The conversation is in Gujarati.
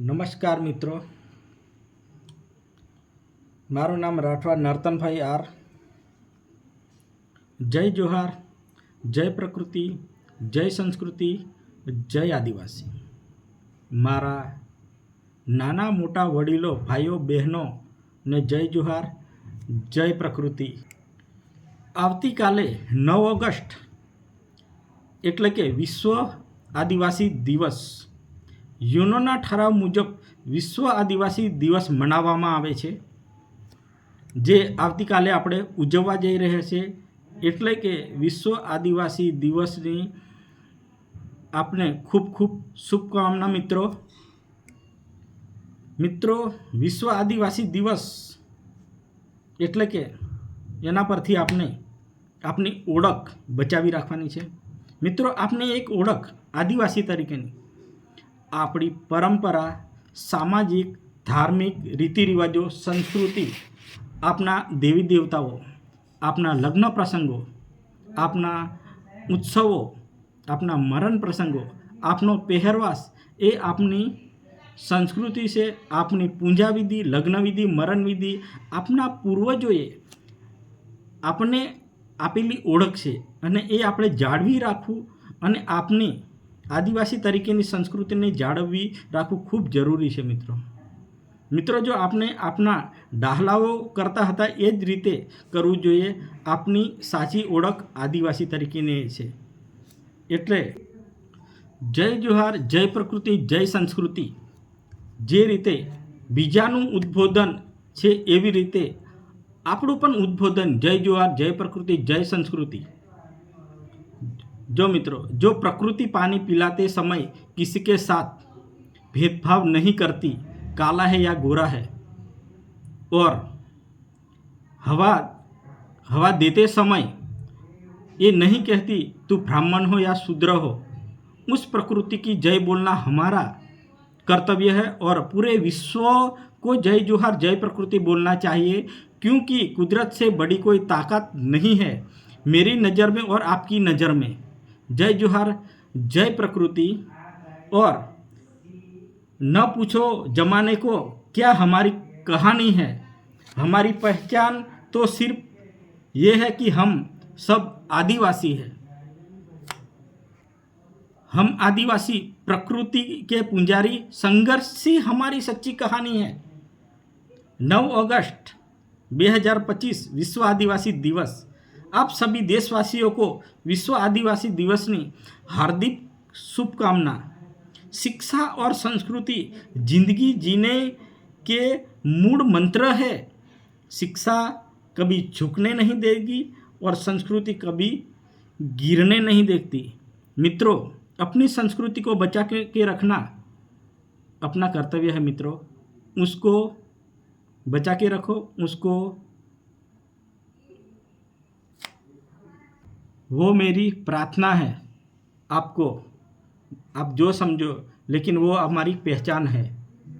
નમસ્કાર મિત્રો. મારું નામ રાઠવા નર્તનભાઈ આર. જય જોહાર, જય પ્રકૃતિ, જય સંસ્કૃતિ, જય આદિવાસી. મારા નાના મોટા વડીલો, ભાઈઓ, બહેનો ને જય જોહાર, જય પ્રકૃતિ. આવતીકાલે નવ ઓગસ્ટ એટલે કે વિશ્વ આદિવાસી દિવસ. યુનોના ઠરાવ મુજબ વિશ્વ આદિવાસી દિવસ મનાવવામાં આવે છે, જે આવતીકાલે આપણે ઉજવવા જઈ રહ્યા છે એટલે કે વિશ્વ આદિવાસી દિવસની આપને ખૂબ ખૂબ શુભકામના મિત્રો. મિત્રો, વિશ્વ આદિવાસી દિવસ એટલે કે એના પરથી આપણે આપની ઓળખ બચાવી રાખવાની છે. મિત્રો, આપને એક ઓળખ આદિવાસી તરીકેની આપણી પરંપરા, સામાજિક, ધાર્મિક રીતિ રિવાજો સંસ્કૃતિ, આપના દેવી દેવતાઓ, આપના લગ્ન પ્રસંગો, આપના ઉત્સવો, આપના મરણ પ્રસંગો, આપનો પહેરવાસ એ આપની સંસ્કૃતિ છે, આપની પૂજા વિધિ મરણવિધિ આપણા પૂર્વજોએ આપણને આપેલી ઓળખ છે અને એ આપણે જાળવી રાખવું અને આપની આદિવાસી તરીકેની સંસ્કૃતિને જાળવવી રાખવું ખૂબ જરૂરી છે મિત્રો. મિત્રો, જો આપણે આપના ડાહલાઓ કરતા હતા એ જ રીતે કરવું જોઈએ. આપની સાચી ઓળખ આદિવાસી તરીકેની છે. એટલે જય જોહાર, જય પ્રકૃતિ, જય સંસ્કૃતિ. જે રીતે બીજાનું ઉદ્બોધન છે એવી રીતે આપણું પણ ઉદ્બોધન જય જોહાર, જય પ્રકૃતિ, જય સંસ્કૃતિ. जो मित्रों, जो प्रकृति पानी पिलाते समय किसी के साथ भेदभाव नहीं करती, काला है या गोरा है, और हवा हवा देते समय ये नहीं कहती, तू ब्राह्मण हो या शूद्र हो। उस प्रकृति की जय बोलना हमारा कर्तव्य है, और पूरे विश्व को जय जोहार, जय प्रकृति बोलना चाहिए, क्योंकि कुदरत से बड़ी कोई ताकत नहीं है, मेरी नज़र में और आपकी नज़र में। जय जोहार, जय प्रकृति। और न पूछो जमाने को क्या हमारी कहानी है। हमारी पहचान तो सिर्फ़ ये है कि हम सब आदिवासी हैं। हम आदिवासी प्रकृति के पुंजारी, संघर्ष ही हमारी सच्ची कहानी है। नौ अगस्त 2025 विश्व आदिवासी दिवस। आप सभी देशवासियों को विश्व आदिवासी दिवसની हार्दिक शुभकामना। शिक्षा और संस्कृति ज़िंदगी जीने के मूल मंत्र है। शिक्षा कभी झुकने नहीं देगी और संस्कृति कभी गिरने नहीं देती मित्रों अपनी संस्कृति को बचा के, के रखना अपना कर्तव्य है मित्रों। उसको बचा के रखो उसको वो मेरी प्रार्थना है आपको आप जो समझो लेकिन वो हमारी पहचान है